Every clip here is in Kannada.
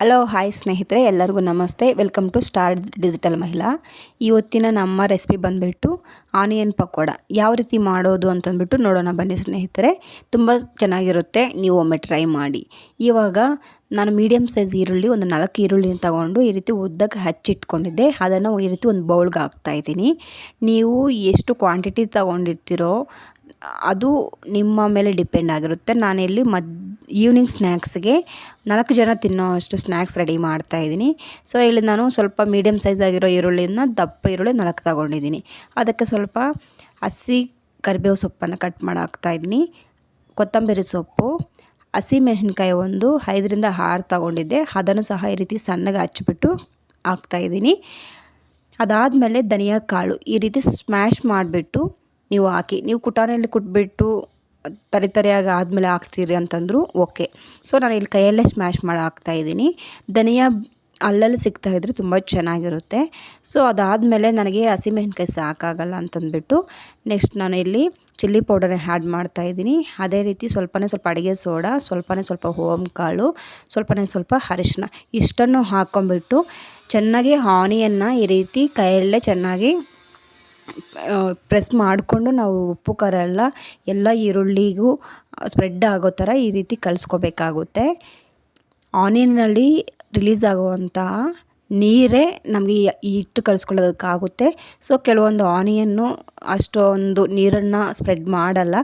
ಹಲೋ ಹಾಯ್ ಸ್ನೇಹಿತರೆ, ಎಲ್ಲರಿಗೂ ನಮಸ್ತೆ. ವೆಲ್ಕಮ್ ಟು ಸ್ಟಾರ್ ಡಿಜಿಟಲ್ ಮಹಿಳಾ ಇವತ್ತಿನ ನಮ್ಮ ರೆಸಿಪಿ ಬಂದುಬಿಟ್ಟು ಆನಿಯನ್ ಪಕೋಡ. ಯಾವ ರೀತಿ ಮಾಡೋದು ಅಂತಂದ್ಬಿಟ್ಟು ನೋಡೋಣ ಬನ್ನಿ ಸ್ನೇಹಿತರೆ. ತುಂಬ ಚೆನ್ನಾಗಿರುತ್ತೆ, ನೀವು ಒಮ್ಮೆ ಟ್ರೈ ಮಾಡಿ. ಇವಾಗ ನಾನು ಮೀಡಿಯಮ್ ಸೈಜ್ ಈರುಳ್ಳಿ, ಒಂದು ನಾಲ್ಕು ಈರುಳ್ಳಿನ ತಗೊಂಡು ಈ ರೀತಿ ಉದ್ದಕ್ಕೆ ಹಚ್ಚಿಟ್ಕೊಂಡಿದ್ದೆ. ಅದನ್ನು ಈ ರೀತಿ ಒಂದು ಬೌಲ್ಗೆ ಹಾಕ್ತಾಯಿದ್ದೀನಿ ನೀವು ಎಷ್ಟು ಕ್ವಾಂಟಿಟಿ ತಗೊಂಡಿರ್ತೀರೋ, ಅದು ನಿಮ್ಮ ಮೇಲೆ ಡಿಪೆಂಡ್ ಆಗಿರುತ್ತೆ. ನಾನಿಲ್ಲಿ ಮದ್ ಈವ್ನಿಂಗ್ ಸ್ನ್ಯಾಕ್ಸ್ಗೆ ನಾಲ್ಕು ಜನ ತಿನ್ನೋ ಅಷ್ಟು ಸ್ನ್ಯಾಕ್ಸ್ ರೆಡಿ ಮಾಡ್ತಾಯಿದ್ದೀನಿ ಸೊ ಇಲ್ಲಿ ನಾನು ಸ್ವಲ್ಪ ಮೀಡಿಯಮ್ ಸೈಜ್ ಆಗಿರೋ ಈರುಳ್ಳಿನ ದಪ್ಪ ಈರುಳ್ಳಿ ನಾಲ್ಕು ತಗೊಂಡಿದ್ದೀನಿ. ಅದಕ್ಕೆ ಸ್ವಲ್ಪ ಹಸಿ ಕರಿಬೇವು ಸೊಪ್ಪನ್ನು ಕಟ್ ಮಾಡಿ ಹಾಕ್ತಾಯಿದ್ದೀನಿ ಕೊತ್ತಂಬರಿ ಸೊಪ್ಪು, ಹಸಿ ಮೆಣಸಿನ್ಕಾಯಿ ಒಂದು ಐದರಿಂದ ಆರು ತಗೊಂಡಿದ್ದೆ. ಅದನ್ನು ಸಹ ಈ ರೀತಿ ಸಣ್ಣಗೆ ಹಚ್ಚಿಬಿಟ್ಟು ಹಾಕ್ತಾಯಿದ್ದೀನಿ ಅದಾದಮೇಲೆ ಧನಿಯಾ ಕಾಳು ಈ ರೀತಿ ಸ್ಮ್ಯಾಶ್ ಮಾಡಿಬಿಟ್ಟು ನೀವು ಹಾಕಿ, ನೀವು ಕುಟಾನೆಯಲ್ಲಿ ಕುಟ್ಬಿಟ್ಟು ತರಿ ತರಿಯಾಗಿ ಆದಮೇಲೆ ಹಾಕ್ತೀರಿ ಅಂತಂದರು ಓಕೆ. ಸೊ ನಾನು ಇಲ್ಲಿ ಕೈಯಲ್ಲೇ ಸ್ಮ್ಯಾಶ್ ಮಾಡಿ ಹಾಕ್ತಾಯಿದ್ದೀನಿ ಧನಿಯಾ ಅಲ್ಲಲ್ಲಿ ಸಿಗ್ತಾಯಿದ್ರೆ ತುಂಬ ಚೆನ್ನಾಗಿರುತ್ತೆ. ಸೊ ಅದಾದಮೇಲೆ ನನಗೆ ಹಸಿಮೆಣ್ಕಾಯಿ ಸಾಕಾಗಲ್ಲ ಅಂತಂದ್ಬಿಟ್ಟು ನೆಕ್ಸ್ಟ್ ನಾನು ಇಲ್ಲಿ ಚಿಲ್ಲಿ ಪೌಡರ್ ಆ್ಯಡ್ ಮಾಡ್ತಾಯಿದ್ದೀನಿ ಅದೇ ರೀತಿ ಸ್ವಲ್ಪನೇ ಸ್ವಲ್ಪ ಅಡುಗೆ ಸೋಡಾ, ಸ್ವಲ್ಪನೇ ಸ್ವಲ್ಪ ಹೋಮ್ ಕಾಳು, ಸ್ವಲ್ಪನೇ ಸ್ವಲ್ಪ ಅರಿಶಿನ ಇಷ್ಟನ್ನು ಹಾಕ್ಕೊಂಬಿಟ್ಟು ಚೆನ್ನಾಗಿ ಆನಿಯನ್ನ ಈ ರೀತಿ ಕೈಯಲ್ಲೇ ಚೆನ್ನಾಗಿ ಪ್ರೆಸ್ ಮಾಡಿಕೊಂಡು ನಾವು ಉಪ್ಪು, ಖಾರ ಎಲ್ಲ ಎಲ್ಲ ಈರುಳ್ಳಿಗೂ ಸ್ಪ್ರೆಡ್ ಆಗೋ ಥರ ಈ ರೀತಿ ಕಲಿಸ್ಕೋಬೇಕಾಗುತ್ತೆ. ಆನಿಯನ್ನಲ್ಲಿ ರಿಲೀಸ್ ಆಗುವಂತಹ ನೀರೇ ನಮಗೆ ಹಿಟ್ಟು ಕಲಿಸ್ಕೊಳ್ಳೋದಕ್ಕಾಗುತ್ತೆ. ಸೊ ಕೆಲವೊಂದು ಆನಿಯನ್ನು ಅಷ್ಟೊಂದು ನೀರನ್ನು ಸ್ಪ್ರೆಡ್ ಮಾಡಲ್ಲ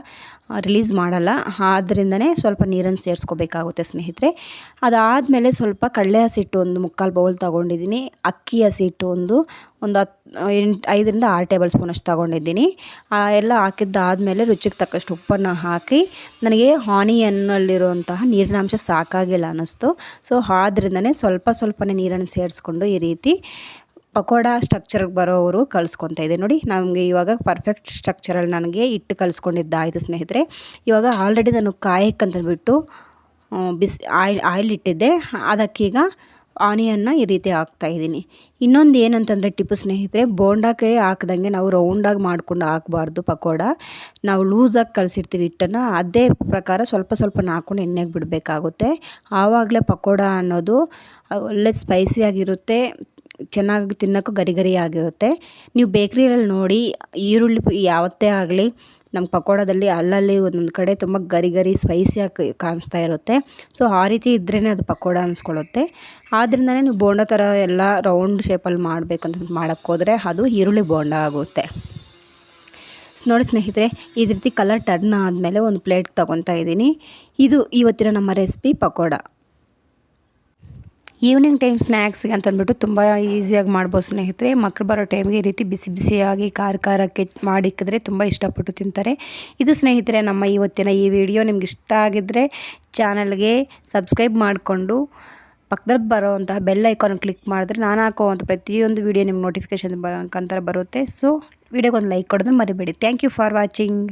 ರಿಲೀಸ್ ಮಾಡಲ್ಲ. ಆದ್ದರಿಂದನೇ ಸ್ವಲ್ಪ ನೀರನ್ನು ಸೇರಿಸ್ಕೋಬೇಕಾಗುತ್ತೆ ಸ್ನೇಹಿತರೆ. ಅದಾದಮೇಲೆ ಸ್ವಲ್ಪ ಕಡಲೆ ಹಸಿಟ್ಟು ಒಂದು ಮುಕ್ಕಾಲು ಬೌಲ್ ತೊಗೊಂಡಿದ್ದೀನಿ. ಅಕ್ಕಿ ಹಸಿಟ್ಟು ಒಂದು ಒಂದು ಹತ್ತು ಎಂಟು, ಐದರಿಂದ ಆರು ಟೇಬಲ್ ಸ್ಪೂನ್ ಅಷ್ಟು ತೊಗೊಂಡಿದ್ದೀನಿ. ಎಲ್ಲ ಹಾಕಿದ್ದಾದಮೇಲೆ ರುಚಿಗೆ ತಕ್ಕಷ್ಟು ಉಪ್ಪನ್ನು ಹಾಕಿ, ನನಗೆ ಆನಿಯನ್ನಲ್ಲಿರುವಂತಹ ನೀರಿನಾಂಶ ಸಾಕಾಗಿಲ್ಲ ಅನ್ನಿಸ್ತು. ಸೊ ಆದ್ರಿಂದನೇ ಸ್ವಲ್ಪ ಸ್ವಲ್ಪನೇ ನೀರನ್ನು ಸೇರಿಸ್ಕೊಂಡು ಈ ರೀತಿ ಪಕೋಡ ಸ್ಟ್ರಕ್ಚರ್ಗೆ ಬರೋವರು ಕಲಿಸ್ಕೊತಾ ಇದೆ. ನೋಡಿ, ನಮಗೆ ಇವಾಗ ಪರ್ಫೆಕ್ಟ್ ಸ್ಟ್ರಕ್ಚರಲ್ಲಿ ನನಗೆ ಇಟ್ಟು ಕಲಿಸ್ಕೊಂಡಿದ್ದಾಯಿತು ಸ್ನೇಹಿತರೆ, ಇವಾಗ ಆಲ್ರೆಡಿ ನಾನು ಕಾಯಕ್ಕಂತಂದ್ಬಿಟ್ಟು ಬಿಸಿ ಆಯಿಲ್ ಆಯಿಲ್ ಇಟ್ಟಿದ್ದೆ. ಅದಕ್ಕೀಗ ಆನಿಯನ್ನ ಈ ರೀತಿ ಹಾಕ್ತಾಯಿದ್ದೀನಿ ಇನ್ನೊಂದು ಏನಂತಂದರೆ ಟಿಪ್ಪು ಸ್ನೇಹಿತರೆ ಬೋಂಡಕ್ಕೆ ಹಾಕ್ದಂಗೆ ನಾವು ರೌಂಡಾಗಿ ಮಾಡಿಕೊಂಡು ಹಾಕ್ಬಾರ್ದು ಪಕೋಡ. ನಾವು ಲೂಸಾಗಿ ಕಲಿಸಿರ್ತೀವಿ ಹಿಟ್ಟನ್ನು. ಅದೇ ಪ್ರಕಾರ ಸ್ವಲ್ಪ ಸ್ವಲ್ಪ ಹಾಕ್ಕೊಂಡು ಎಣ್ಣೆಗೆ ಬಿಡಬೇಕಾಗುತ್ತೆ. ಆವಾಗಲೇ ಪಕೋಡ ಅನ್ನೋದು ಒಳ್ಳೆ ಸ್ಪೈಸಿಯಾಗಿರುತ್ತೆ ಚೆನ್ನಾಗಿ ತಿನ್ನೋಕ್ಕೂ ಗರಿ ಗರಿ ಆಗಿರುತ್ತೆ. ನೀವು ಬೇಕ್ರಿಯಲ್ಲಿ ನೋಡಿ, ಈರುಳ್ಳಿ ಯಾವತ್ತೇ ಆಗಲಿ ನಮ್ಮ ಪಕೋಡದಲ್ಲಿ ಅಲ್ಲಲ್ಲಿ ಒಂದೊಂದು ಕಡೆ ತುಂಬ ಗರಿ ಗರಿ ಸ್ಪೈಸಿಯಾಗಿ ಕಾಣಿಸ್ತಾ ಇರುತ್ತೆ. ಸೊ ಆ ರೀತಿ ಇದ್ರೇ ಅದು ಪಕೋಡ ಅನಿಸ್ಕೊಳ್ಳುತ್ತೆ. ಆದ್ದರಿಂದನೇ ನೀವು ಬೋಂಡ ಥರ ಎಲ್ಲ ರೌಂಡ್ ಶೇಪಲ್ಲಿ ಮಾಡಬೇಕಂತ ಮಾಡೋಕ್ಕೋದ್ರೆ ಅದು ಈರುಳ್ಳಿ ಬೋಂಡ ಆಗುತ್ತೆ. ನೋಡಿ ಸ್ನೇಹಿತರೆ, ಈ ರೀತಿ ಕಲರ್ ಟರ್ನ್ ಆದಮೇಲೆ ಒಂದು ಪ್ಲೇಟ್ ತೊಗೊತಾ ಇದ್ದೀನಿ ಇದು ಇವತ್ತಿನ ನಮ್ಮ ರೆಸಿಪಿ ಪಕೋಡ. ಈವ್ನಿಂಗ್ ಟೈಮ್ ಸ್ನ್ಯಾಕ್ಸ್ಗೆ ಅಂತಂದ್ಬಿಟ್ಟು ತುಂಬ ಈಸಿಯಾಗಿ ಮಾಡ್ಬೋದು ಸ್ನೇಹಿತರೆ. ಮಕ್ಕಳು ಬರೋ ಟೈಮ್ಗೆ ಈ ರೀತಿ ಬಿಸಿ ಬಿಸಿಯಾಗಿ ಖಾರ ಖಾರಕ್ಕೆ ಮಾಡಿಕ್ಕಿದ್ರೆ ತುಂಬ ಇಷ್ಟಪಟ್ಟು ತಿಂತಾರೆ. ಇದು ಸ್ನೇಹಿತರೆ ನಮ್ಮ ಇವತ್ತಿನ ಈ ವಿಡಿಯೋ ನಿಮ್ಗೆ ಇಷ್ಟ ಆಗಿದ್ದರೆ ಚಾನಲ್ಗೆ ಸಬ್ಸ್ಕ್ರೈಬ್ ಮಾಡಿಕೊಂಡು ಪಕ್ಕದಲ್ಲಿ ಬರೋವಂತಹ ಬೆಲ್ ಐಕಾನ್ ಕ್ಲಿಕ್ ಮಾಡಿದ್ರೆ ನಾನು ಹಾಕೋವಂಥ ಪ್ರತಿಯೊಂದು ವೀಡಿಯೋ ನಿಮ್ಗೆ ನೋಟಿಫಿಕೇಶನ್ ಮುಖಾಂತರ ಬರುತ್ತೆ. ಸೊ ವಿಡಿಯೋಗೊಂದು ಲೈಕ್ ಕೊಡೋದನ್ನು ಮರಿಬೇಡಿ. Thank you for watching